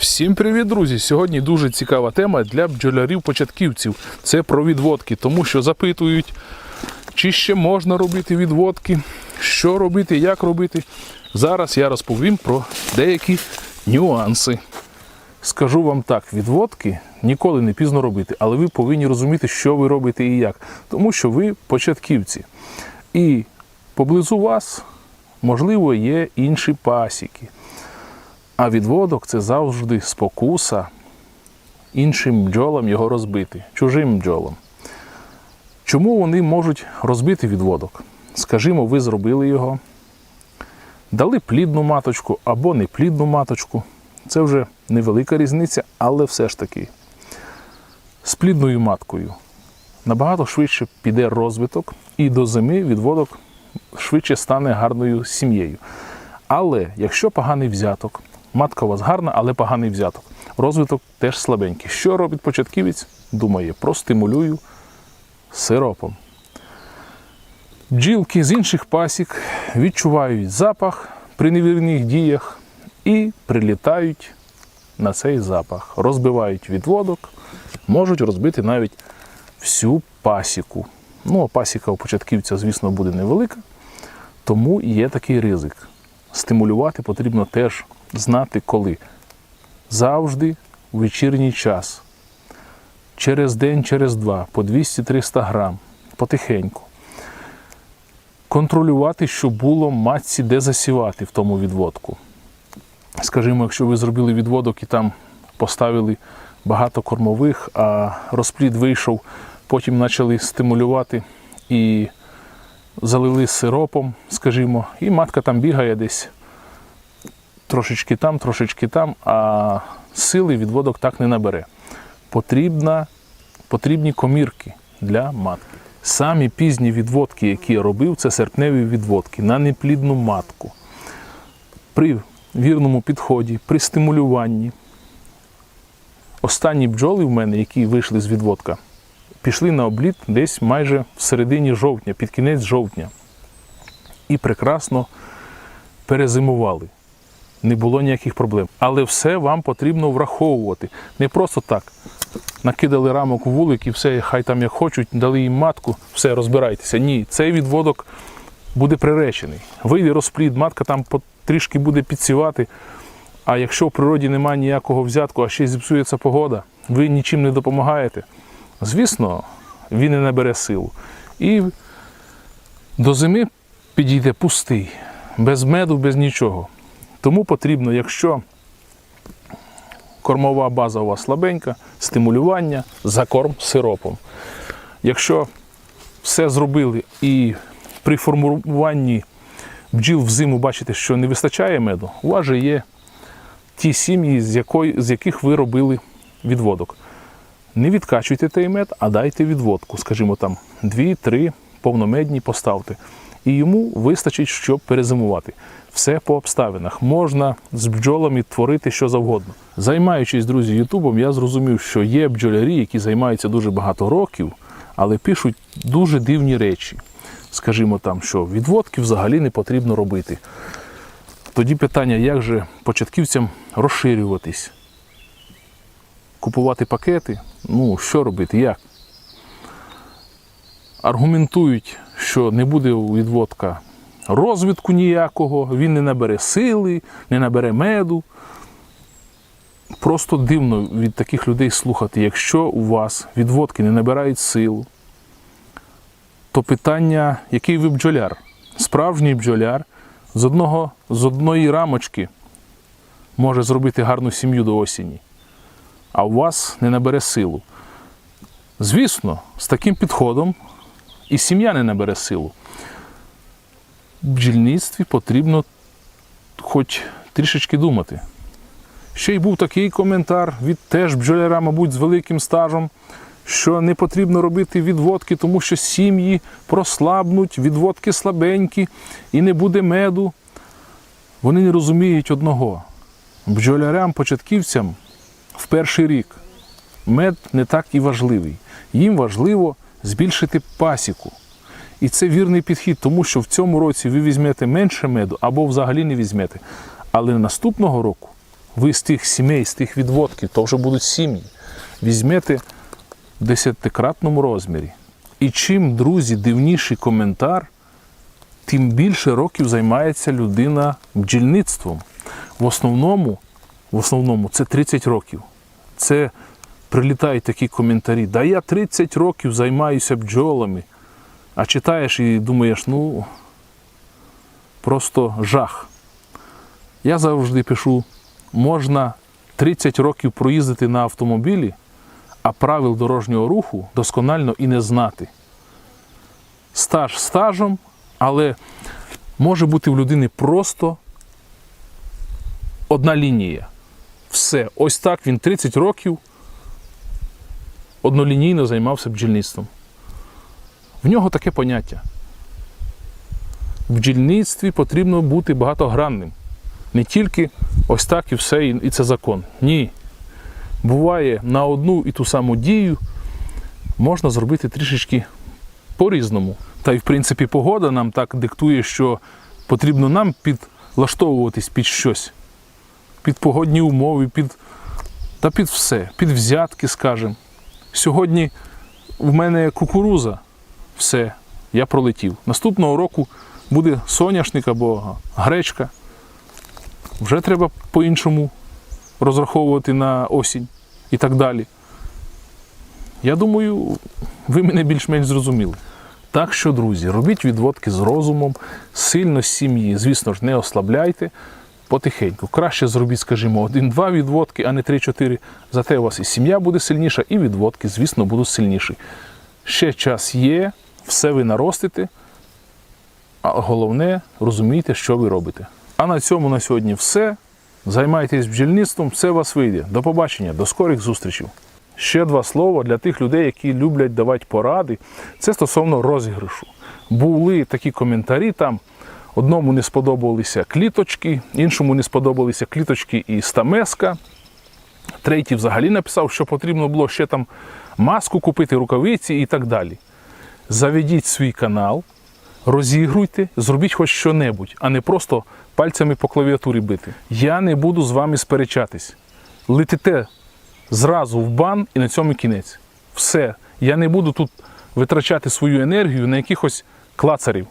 Всім привіт, друзі! Сьогодні дуже цікава тема для бджолярів-початківців. Це про відводки, тому що запитують, чи ще можна робити відводки, що робити, як робити. Зараз я розповім про деякі нюанси. Скажу вам так, відводки ніколи не пізно робити, але ви повинні розуміти, що ви робите і як. Тому що ви початківці. І поблизу вас, можливо, є інші пасіки. А відводок це завжди спокуса іншим бджолам його розбити, чужим бджолам. Чому вони можуть розбити відводок? Скажімо, ви зробили його, дали плідну маточку або неплідну маточку. Це вже невелика різниця, але все ж таки з плідною маткою набагато швидше піде розвиток, і до зими відводок швидше стане гарною сім'єю. Але якщо поганий взяток, матка у вас гарна, але поганий взяток, розвиток теж слабенький. Що робить початківець? Думає, простимулюю сиропом. Бджілки з інших пасік відчувають запах при невірних діях і прилітають на цей запах, розбивають відводок, можуть розбити навіть всю пасіку. Ну, а пасіка у початківця, звісно, буде невелика, тому є такий ризик. Стимулювати потрібно теж знати коли. Завжди у вечірній час. Через день, через два, по 200-300 грам, потихеньку. Контролювати, щоб було матці де засівати в тому відводку. Скажімо, якщо ви зробили відводок і там поставили багато кормових, а розплід вийшов, потім почали стимулювати і залили сиропом, скажімо, і матка там бігає десь трошечки там, трошечки там, а сили відводок так не набере. Потрібна, потрібні комірки для матки. Самі пізні відводки, які я робив, це серпневі відводки на неплідну матку. При вірному підході, при стимулюванні. Останні бджоли в мене, які вийшли з відводка, пішли на обліт десь майже в середині жовтня, під кінець жовтня. І прекрасно перезимували. Не було ніяких проблем. Але все вам потрібно враховувати. Не просто так. Накидали рамок у вулик і все, хай там як хочуть, дали їм матку, все, розбирайтеся. Ні, цей відводок буде приречений. Вийде розплід, матка там трішки буде підсівати. А якщо в природі немає ніякого взятку, а ще зіпсується погода, ви нічим не допомагаєте, звісно, він не набере силу. І до зими підійде пустий, без меду, без нічого. Тому потрібно, якщо кормова база у вас слабенька, стимулювання, закорм сиропом. Якщо все зробили і при формуванні бджіл взиму бачите, що не вистачає меду, у вас же є ті сім'ї, з, з яких ви робили відводок. Не відкачуйте той мед, а дайте відводку, скажімо там, 2-3 повномедні поставте. І йому вистачить, щоб перезимувати. Все по обставинах. Можна з бджолами творити що завгодно. Займаючись, друзі, Ютубом, я зрозумів, що є бджолярі, які займаються дуже багато років, але пишуть дуже дивні речі. Скажімо там, що відводки взагалі не потрібно робити. Тоді питання, як же початківцям розширюватись? Купувати пакети? Ну, що робити, як? Аргументують, що не буде відводка розвитку ніякого, він не набере сили, не набере меду. Просто дивно від таких людей слухати, якщо у вас відводки не набирають силу, то питання, який ви бджоляр? Справжній бджоляр з, одного, з одної рамочки може зробити гарну сім'ю до осені, а у вас не набере силу. Звісно, з таким підходом і сім'я не набере силу. В бджільництві потрібно хоч трішечки думати. Ще й був такий коментар від теж бджоляра, мабуть, з великим стажем, що не потрібно робити відводки, тому що сім'ї прослабнуть, відводки слабенькі і не буде меду. Вони не розуміють одного. Бджолярям, початківцям в перший рік мед не так і важливий. Їм важливо збільшити пасіку. І це вірний підхід, тому що в цьому році ви візьмете менше меду або взагалі не візьмете. Але наступного року ви з тих сімей, з тих відводків, то вже будуть сім'ї. Візьмете в десятикратному розмірі. І чим, друзі, дивніший коментар, тим більше років займається людина бджільництвом. В основному, в основному це 30 років. Це прилітають такі коментарі. Да я 30 років займаюся бджолами. А читаєш і думаєш, ну просто жах. Я завжди пишу, можна 30 років проїздити на автомобілі, а правил дорожнього руху досконально і не знати. Стаж стажем, але може бути в людини просто одна лінія. Все. Ось так він 30 років однолінійно займався бджільництвом. В нього таке поняття. В бджільництві потрібно бути багатогранним. Не тільки ось так і все, і це закон. Ні. Буває на одну і ту саму дію можна зробити трішечки по-різному. Та й, в принципі, погода нам так диктує, що потрібно нам підлаштовуватись під щось, під погодні умови, під, та під все, під взятки, скажімо. Сьогодні в мене кукуруза, все, я пролетів. Наступного року буде соняшник або гречка. Вже треба по-іншому розраховувати на осінь і так далі. Я думаю, ви мене більш-менш зрозуміли. Так що, друзі, робіть відводки з розумом, сильно сім'ї, звісно ж, не ослабляйте потихеньку. Краще зробіть, скажімо, один-два відводки, а не три-чотири. Зате у вас і сім'я буде сильніша, і відводки, звісно, будуть сильніші. Ще час є, все ви наростите, а головне, розумійте, що ви робите. А на цьому на сьогодні все. Займайтесь бджільництвом, все у вас вийде. До побачення, до скорих зустрічей. Ще два слова для тих людей, які люблять давати поради. Це стосовно розіграшу. Були такі коментарі там. Одному не сподобалися кліточки, іншому не сподобалися кліточки і стамеска. Третій взагалі написав, що потрібно було ще там маску купити, рукавиці і так далі. Заведіть свій канал, розігруйте, зробіть хоч що-небудь, а не просто пальцями по клавіатурі бити. Я не буду з вами сперечатись. Летите зразу в бан і на цьому кінець. Все. Я не буду тут витрачати свою енергію на якихось клацарів.